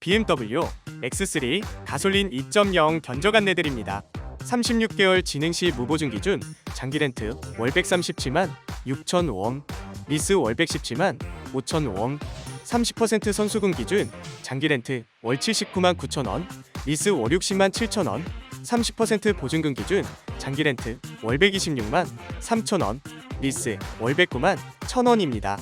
BMW X3 가솔린 2.0 견적 안내드립니다. 36개월 진행 시 무보증 기준 장기 렌트 월 137만 6천 원, 리스 월 117만 5천 원, 30% 선수금 기준 장기 렌트 월 79만 9천 원, 리스 월 60만 7천 원, 30% 보증금 기준 장기 렌트 월 126만 3천 원, 리스 월 109만 1천 원입니다.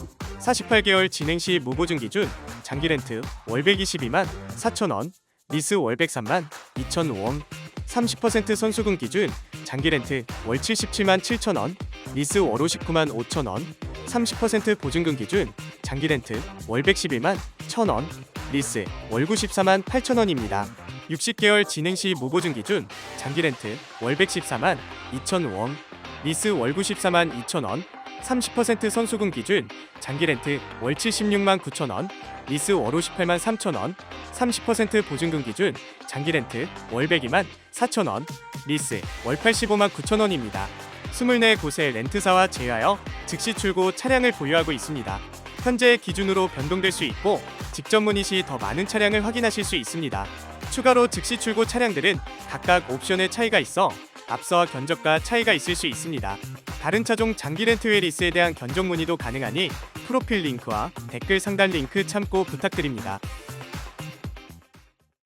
48개월 진행 시 무보증 기준 장기 렌트 월 122만 4천 원, 리스 월 103만 2천 원, 30% 선수금 기준 장기 렌트 월 77만 7천 원, 리스 월 59만 5천 원, 30% 보증금 기준 장기 렌트 월 111만 1천 원, 리스 월 94만 8천 원입니다. 60개월 진행 시 무보증 기준 장기 렌트 월 114만 2천 원, 리스 월 94만 2천 원, 30% 선수금 기준 장기 렌트 월 76만 9천 원, 리스 월 58만 3천 원, 30% 보증금 기준 장기 렌트 월 102만 4천 원, 리스 월 85만 9천 원입니다. 24곳의 렌트사와 제휴하여 즉시 출고 차량을 보유하고 있습니다. 현재 기준으로 변동될 수 있고 직접 문의 시 더 많은 차량을 확인하실 수 있습니다. 추가로 즉시 출고 차량들은 각각 옵션의 차이가 있어 앞서와 견적과 차이가 있을 수 있습니다. 다른 차종 장기 렌트 외 리스에 대한 견적 문의도 가능하니 프로필 링크와 댓글 상단 링크 참고 부탁드립니다.